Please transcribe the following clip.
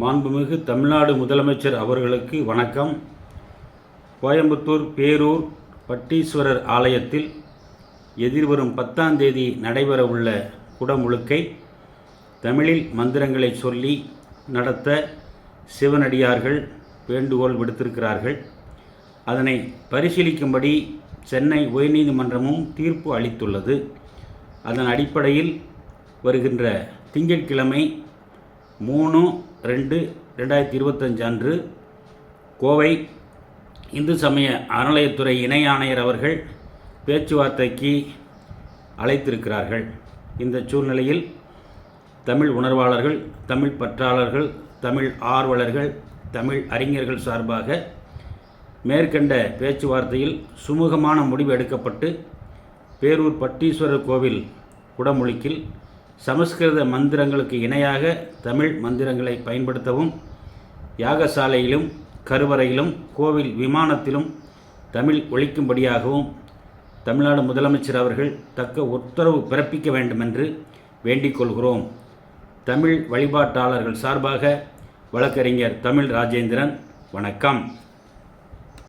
மாண்புமிகு தமிழ்நாடு முதலமைச்சர் அவர்களுக்கு வணக்கம். கோயம்புத்தூர் பேரூர் பட்டீஸ்வரர் ஆலயத்தில் எதிர்வரும் பத்தாம் தேதி நடைபெறவுள்ள குடமுழுக்கை தமிழில் மந்திரங்களை சொல்லி நடத்த சிவனடியார்கள் வேண்டுகோள் விடுத்திருக்கிறார்கள். அதனை பரிசீலிக்கும்படி சென்னை உயர்நீதிமன்றமும் தீர்ப்பு அளித்துள்ளது. அதன் அடிப்படையில் வருகின்ற திங்கட்கிழமை மூணு ரெண்டு ரெண்டாயிரத்தி இருபத்தஞ்சு அன்று கோவை இந்து சமய அறநிலையத்துறை இணை ஆணையர் அவர்கள் பேச்சுவார்த்தைக்கு அழைத்திருக்கிறார்கள். இந்த சூழ்நிலையில் தமிழ் உணர்வாளர்கள் தமிழ் பற்றாளர்கள் தமிழ் ஆர்வலர்கள் தமிழ் அறிஞர்கள் சார்பாக மேற்கண்ட பேச்சுவார்த்தையில் சுமூகமான முடிவு எடுக்கப்பட்டு பேரூர் பட்டீஸ்வரர் கோவில் குடமுழுக்கில் சமஸ்கிருத மந்திரங்களுக்கு இணையாக தமிழ் மந்திரங்களை பயன்படுத்தவும் யாகசாலையிலும் கருவறையிலும் கோவில் விமானத்திலும் தமிழ் ஒழிக்கும்படியாகவும் தமிழ்நாடு முதலமைச்சர் அவர்கள் தக்க உத்தரவு பிறப்பிக்க வேண்டுமென்று வேண்டிக் கொள்கிறோம். தமிழ் வழிபாட்டாளர்கள் சார்பாக வழக்கறிஞர் தமிழ் ராஜேந்திரன் வணக்கம்.